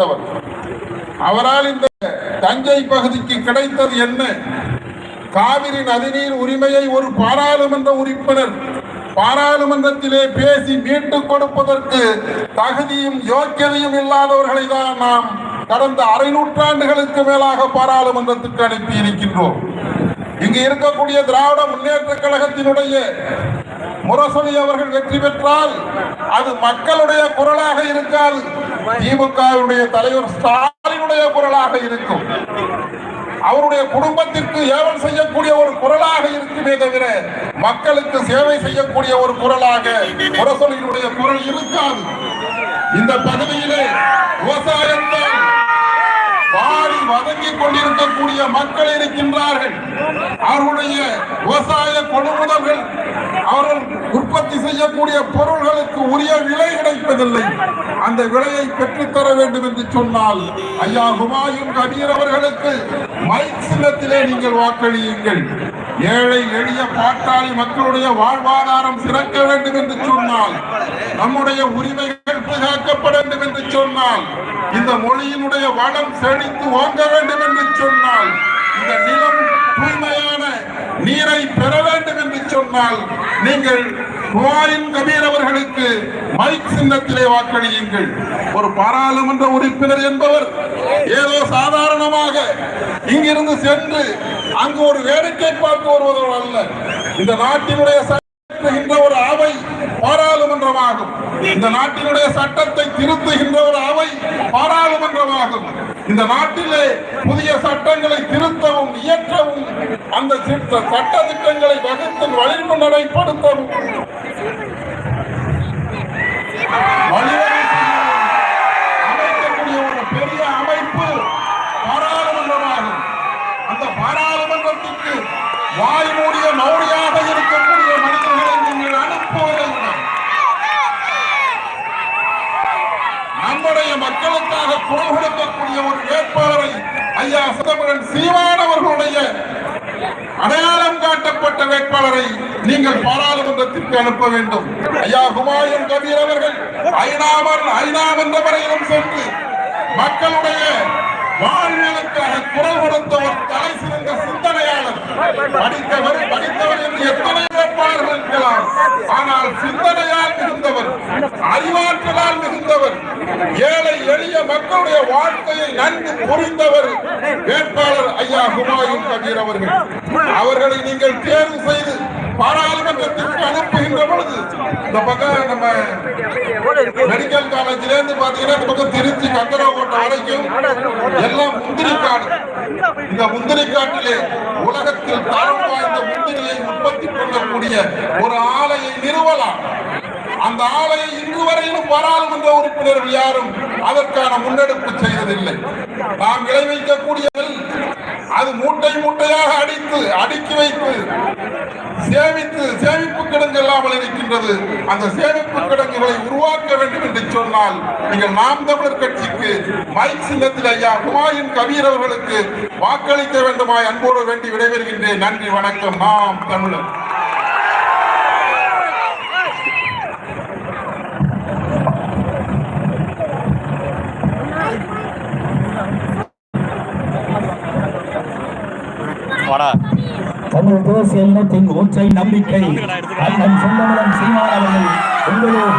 வாழ்ந்தவர் அவரால் இந்த தஞ்சை பகுதிக்கு கிடைத்தது என்ன? காவிரி நதிநீர் உரிமையை ஒரு பாராளுமன்ற உறுப்பினர் பாராளுமன்றத்திலே பேசி மீட்டுக் கொடுப்பதற்கு தகுதியும் யோக்கியதையும் இல்லாதவர்களை தான் நாம் கடந்த அரை நூற்றாண்டுகளுக்கு மேலாக பாராளுமன்றத்துக்கு அனுப்பி இருக்கின்றோம். இங்கு இருக்கக்கூடிய திராவிட முன்னேற்ற கழகத்தினுடைய முரசொலி அவர்கள் வெற்றி பெற்றால் அது மக்களுடைய குரலாக இருக்காது. திமுகவுடைய தலைவர் ஸ்டாலினுடைய குரலாக இருக்கும். அவருடைய குடும்பத்திற்கு ஏவல் செய்யக்கூடிய ஒரு குரலாக இருக்குமே தவிர மக்களுக்கு சேவை செய்யக்கூடிய ஒரு குரலாக முரசொலியினுடைய குரல் இருக்காது. இந்த பகுதியிலே விவசாயத்தை கொண்டிருக்கக்கூடிய மக்கள் இருக்கின்றார்கள். அவருடைய விவசாய கொள்முதல்கள் அவர்கள் உற்பத்தி செய்யக்கூடிய பொருள்களுக்கு உரிய விலை கிடைப்பதில்லை. அந்த விலையை பெற்றுத்தர வேண்டும் என்று சொன்னால் ஐயா ஹுமாயூன் கபீர் அவர்களுக்கு மைக் சின்னத்திலே நீங்கள் வாக்களியுங்கள். ஏழை எளிய பாட்டாளி மக்களுடைய வாழ்வாதாரம் சிறக்க வேண்டும் என்று சொன்னால் நம்முடைய உரிமைகள் பாதுகாக்கப்பட வேண்டும் என்று சொன்னால் இந்த மொழியினுடைய வளம் செழித்து ஓங்க வேண்டும் என்று சொன்னால் இந்த நிலம் தூய்மையான நீரை பெற வேண்டும் என்று சொன்னால் நீங்கள் குவாயின் கபீர் அவர்களுக்கு மைக் சின்னத்திலே வாக்களியுங்கள். ஒரு பாராளுமன்ற உறுப்பினர் என்பவர் ஏதோ சாதாரணமாக இங்கிருந்து சென்று அங்கு ஒரு வேடிக்கை பார்த்து வருவதோடு அல்ல. இந்த நாட்டினுடைய ஒரு அவை பாராளுமன்றமாகும் இந்த நாட்டினுடைய சட்டத்தை திருத்துகின்ற ஒரு அவை பாராளுமன்றமாகும். இந்த நாட்டிலே புதிய சட்டங்களை திருத்தவும் இயற்றவும் அந்த சட்ட திட்டங்களை வகுத்து வழிவு நடைப்படுத்தவும். அமைக்கக்கூடிய ஒரு பெரிய அமைப்பு பாராளுமன்றமாகும். அந்த பாராளுமன்றத்திற்கு வாய்மூடி மூடிய மௌடியாக இருக்கக்கூடிய மனிதர்களை நீங்கள் அனுப்புவதை விட நம்முடைய மக்களுக்காக குரல் கொடுக்கக்கூடிய ஒரு வேட்பாளரை ஐயா சீமான் அவர்களுடைய அடையாளம் காட்டப்பட்ட வேட்பாளரை நீங்கள் பாராளுமன்றத்திற்கு அனுப்ப வேண்டும். ஐயா ஹுமாயூன் கபீர் அவர்கள் ஐநாமல் ஐநாமன்ற வரையிலும் சென்று மக்களுடைய வாழ்வியலுக்காக குரல் கொடுத்த ஒரு தலை சிறந்த சிந்தனையாளர். படித்தவர் படித்தவர் என்று எத்தனை வேட்பாளர்கள் இருக்கலாம். ஆனால் சிந்தனையால் இருந்தவர் அறிவாற்றலால் ஏழை எளிய மக்களுடைய வாழ்க்கையை நன்கு புரிந்தவர் வேட்பாளர் ஐயா ஹுமாயூன் கபீர் அவர்கள். அவர்களை நீங்கள் தேர்வு செய்து பாராளுமன்றத்திற்கு அனுப்புகின்ற பொழுது இந்த பக்கம் நம்ம மெடிக்கல் காலேஜ்ல இருந்து பாத்தீங்கன்னா இந்த பக்கம் திருச்சி கந்தரகோட்டை வரைக்கும் எல்லாம் முந்திரி காடு. இந்த முந்திரி காட்டிலே உலகத்தில் தரம் வாய்ந்த முந்திரியை உற்பத்தி பண்ணக்கூடிய ஒரு ஆலையை நிறுவலாம். அந்த ஆலையை இன்று வரையிலும் பாராளுமன்ற உறுப்பினர்கள் யாரும் அதற்கான முன்னெடுப்பு செய்ததில்லை. நாம் விளைவிக்கக்கூடிய அது மூட்டை மூட்டையாக அடித்து அடுக்கி வைத்து சேமித்து சேமிப்பு கிடங்கு இல்லாமல் இருக்கின்றது. அந்த சேமிப்பு கிடங்குகளை உருவாக்க வேண்டும் என்று சொன்னால் நீங்கள் நாம் தமிழர் கட்சிக்கு மைக் சின்னத்தில் ஐயா ஹுமாயூன் கபீர் அவர்களுக்கு வாக்களிக்க வேண்டுமாய் அன்போடு வேண்டி விடைபெறுகின்றேன். நன்றி வணக்கம். நாம் தமிழர். வாடா. தமிழ் தேசிய இனத்தின் ஒற்றை நம்பிக்கை. அண்ணன் சொந்தமலம் சீமான் அவர்கள் உங்களோடு